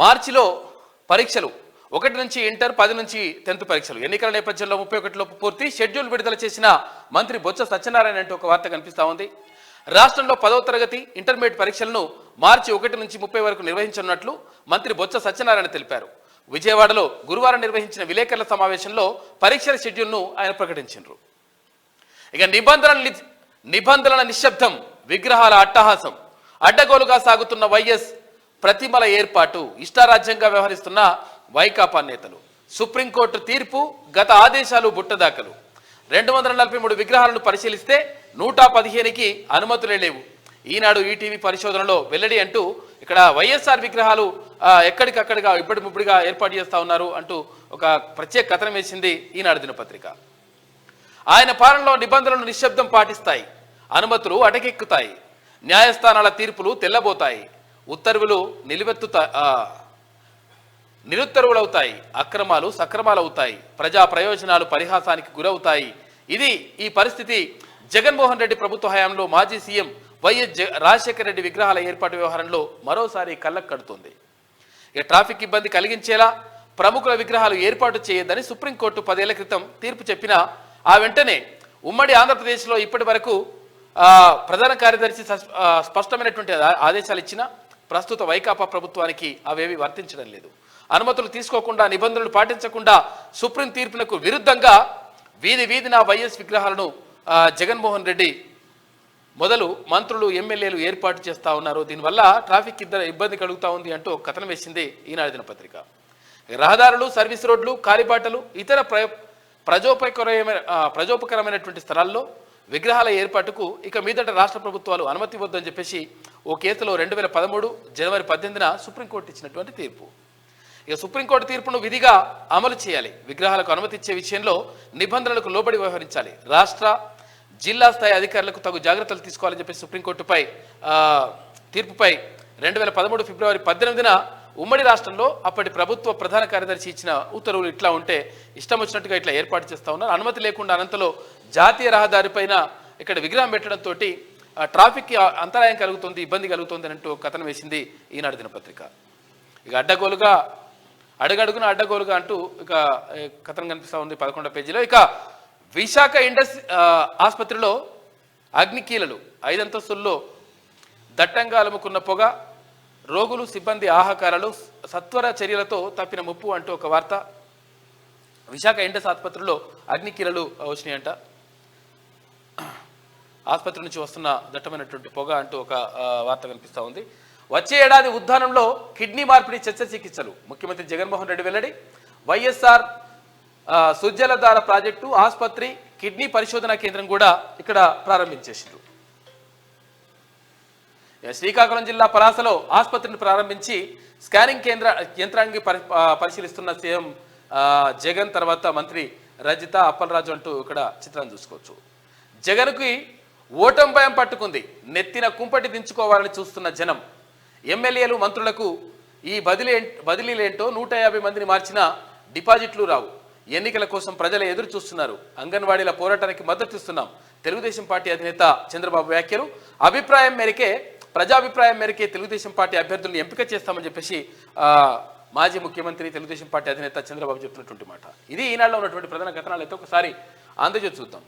మార్చిలో పరీక్షలు ఒకటి నుంచి ఇంటర్ పది నుంచి టెన్త్ పరీక్షలు. ఎన్నికల నేపథ్యంలో ముప్పై ఒకటిలోపు పూర్తి. షెడ్యూల్ విడుదల చేసిన మంత్రి బొత్స సత్యనారాయణ అంటూ ఒక వార్త కనిపిస్తూ ఉంది. రాష్ట్రంలో పదవ తరగతి ఇంటర్మీడియట్ పరీక్షలను మార్చి ఒకటి నుంచి ముప్పై వరకు నిర్వహించనున్నట్లు మంత్రి బొత్స సత్యనారాయణ తెలిపారు. విజయవాడలో గురువారం నిర్వహించిన విలేకరుల సమావేశంలో పరీక్షల షెడ్యూల్ను ఆయన ప్రకటించారు ఇక నిబంధనల నిబంధనల నిశ్శబ్దం విగ్రహాల అట్టహాసం అడ్డగోలుగా సాగుతున్న వైఎస్ ప్రతిమల ఏర్పాటు ఇష్టారాజ్యంగా వ్యవహరిస్తున్న వైకాపా నేతలు. సుప్రీంకోర్టు తీర్పు గత ఆదేశాలు బుట్టదాకలు రెండు వందల నలభై మూడు విగ్రహాలను పరిశీలిస్తే నూట పదిహేనుకి అనుమతులే లేవు. ఈనాడు ఈటీవీ పరిశోధనలో వెల్లడి అంటూ ఇక్కడ వైఎస్ఆర్ విగ్రహాలు ఎక్కడికక్కడిగా ఇప్పటిముప్పుడుగా ఏర్పాటు చేస్తా ఉన్నారు అంటూ ఒక ప్రత్యేక కథనం వేసింది ఈనాడు దినపత్రిక. ఆయన పాలనలో నిబంధనలు నిశ్శబ్దం పాటిస్తాయి. అనుమతులు అటకెక్కుతాయి. న్యాయస్థానాల తీర్పులు తెల్లబోతాయి. ఉత్తర్వులు నిలువెత్తుతా నిరుత్తర్వులవుతాయి నిరుత్తరువులవుతాయి అక్రమాలు సక్రమాలవుతాయి ప్రజా ప్రయోజనాలు పరిహాసానికి గురవుతాయి. ఇది ఈ పరిస్థితి జగన్మోహన్ రెడ్డి ప్రభుత్వ హయాంలో మాజీ సీఎం వైఎస్ జ రాజశేఖర రెడ్డి విగ్రహాల ఏర్పాటు వ్యవహారంలో మరోసారి కళ్ళకు కడుతుంది. ఇక ట్రాఫిక్ ఇబ్బంది కలిగించేలా ప్రముఖుల విగ్రహాలు ఏర్పాటు చేయొద్దని సుప్రీంకోర్టు పదేళ్ళ క్రితం తీర్పు చెప్పినా ఆ వెంటనే ఉమ్మడి ఆంధ్రప్రదేశ్లో ఇప్పటి వరకు ప్రధాన కార్యదర్శి స్పష్టమైనటువంటి ఆదేశాలు ఇచ్చినా ప్రస్తుత వైకాపా ప్రభుత్వానికి అవేవి వర్తించడం లేదు. అనుమతులు తీసుకోకుండా నిబంధనలు పాటించకుండా సుప్రీం తీర్పునకు విరుద్ధంగా వీధి వీధిన వైఎస్ విగ్రహాలను జగన్మోహన్ రెడ్డి మొదలు మంత్రులు ఎమ్మెల్యేలు ఏర్పాటు చేస్తా ఉన్నారు. దీనివల్ల ట్రాఫిక్ ఇద్దరు ఇబ్బంది కలుగుతా ఉంది అంటూ కథనం వేసింది ఈనాడు దినపత్రిక. రహదారులు సర్వీస్ రోడ్లు కాలిబాటలు ఇతర ప్ర ప్రజోపకరమైన ప్రజోపకరమైనటువంటి స్థలాల్లో విగ్రహాల ఏర్పాటుకు ఇక మీదట రాష్ట్ర ప్రభుత్వాలు అనుమతి ఇవ్వద్దని చెప్పేసి ఓ కేసులో రెండు వేల పదమూడు జనవరి పద్దెనిమిదిన సుప్రీంకోర్టు ఇచ్చినటువంటి తీర్పు. ఇక సుప్రీంకోర్టు తీర్పును విధిగా అమలు చేయాలి. విగ్రహాలకు అనుమతి ఇచ్చే విషయంలో నిబంధనలకు లోబడి వ్యవహరించాలి. రాష్ట్ర జిల్లా స్థాయి అధికారులకు తగు జాగ్రత్తలు తీసుకోవాలని చెప్పి సుప్రీంకోర్టుపై తీర్పుపై రెండు వేల పదమూడు ఫిబ్రవరి పద్దెనిమిదిన ఉమ్మడి రాష్ట్రంలో అప్పటి ప్రభుత్వ ప్రధాన కార్యదర్శి ఇచ్చిన ఉత్తర్వులు ఇట్లా ఉంటే ఇష్టం వచ్చినట్టుగా ఇట్లా ఏర్పాటు చేస్తా ఉన్నారు. అనుమతి లేకుండా అనంతలో జాతీయ రహదారి పైన ఇక్కడ విగ్రహం పెట్టడంతో ట్రాఫిక్కి అంతరాయం కలుగుతుంది ఇబ్బంది కలుగుతుంది అంటూ కథనం వేసింది ఈనాడు దినపత్రిక. ఇక అడ్డగోలుగా అడుగడుగున అడ్డగోలుగా అంటూ ఇక కథనం కనిపిస్తూ ఉంది పదకొండో పేజీలో. ఇక విశాఖ ఇండస్ ఆసుపత్రిలో అగ్నికీలలు ఐదంతస్తుల్లో దట్టంగా అలుముకున్న పొగ రోగులు సిబ్బంది ఆహాకారాలు సత్వర చర్యలతో తప్పిన ముప్పు అంటూ ఒక వార్త. విశాఖ ఎండస్ ఆసుపత్రిలో అగ్నికీలలు వచ్చినాయంట. ఆసుపత్రి నుంచి వస్తున్న దట్టమైనటువంటి పొగ అంటూ ఒక వార్త కనిపిస్తూ ఉంది. వచ్చే ఏడాది ఉద్దానంలో కిడ్నీ మార్పిడి చికిత్సలు. ముఖ్యమంత్రి జగన్మోహన్ రెడ్డి వెల్లడి. వైఎస్ఆర్ సుజలధార ప్రాజెక్టు ఆసుపత్రి కిడ్నీ పరిశోధనా కేంద్రం కూడా ఇక్కడ ప్రారంభించేసిండ్రు. శ్రీకాకుళం జిల్లా పలాసలో ఆసుపత్రిని ప్రారంభించి స్కానింగ్ కేంద్ర యంత్రాంగి పరి పరిశీలిస్తున్న సీఎం జగన్ తర్వాత మంత్రి రజిత అప్పలరాజు అంటూ ఇక్కడ చిత్రాన్ని చూసుకోవచ్చు. జగన్కి ఓటం భయం పట్టుకుంది. నెత్తిన కుంపటి దించుకోవాలని చూస్తున్న జనం. ఎమ్మెల్యేలు మంత్రులకు ఈ బదిలీ బదిలీలేంటో నూట యాభై మందిని మార్చిన డిపాజిట్లు రావు. ఎన్నికల కోసం ప్రజలు ఎదురు చూస్తున్నారు. అంగన్వాడీల పోరాటానికి మద్దతు ఇస్తున్నాం. తెలుగుదేశం పార్టీ అధినేత చంద్రబాబు వ్యాఖ్యలు. అభిప్రాయం మేరకే ప్రజాభిప్రాయం మేరకే తెలుగుదేశం పార్టీ అభ్యర్థులను ఎంపిక చేస్తామని చెప్పేసి మాజీ ముఖ్యమంత్రి తెలుగుదేశం పార్టీ అధినేత చంద్రబాబు చెప్తున్నటువంటి మాట. ఇది ఈనాడులో ఉన్నటువంటి ప్రధాన కథనాలు అయితే ఒకసారి అందజేసి చూద్దాం.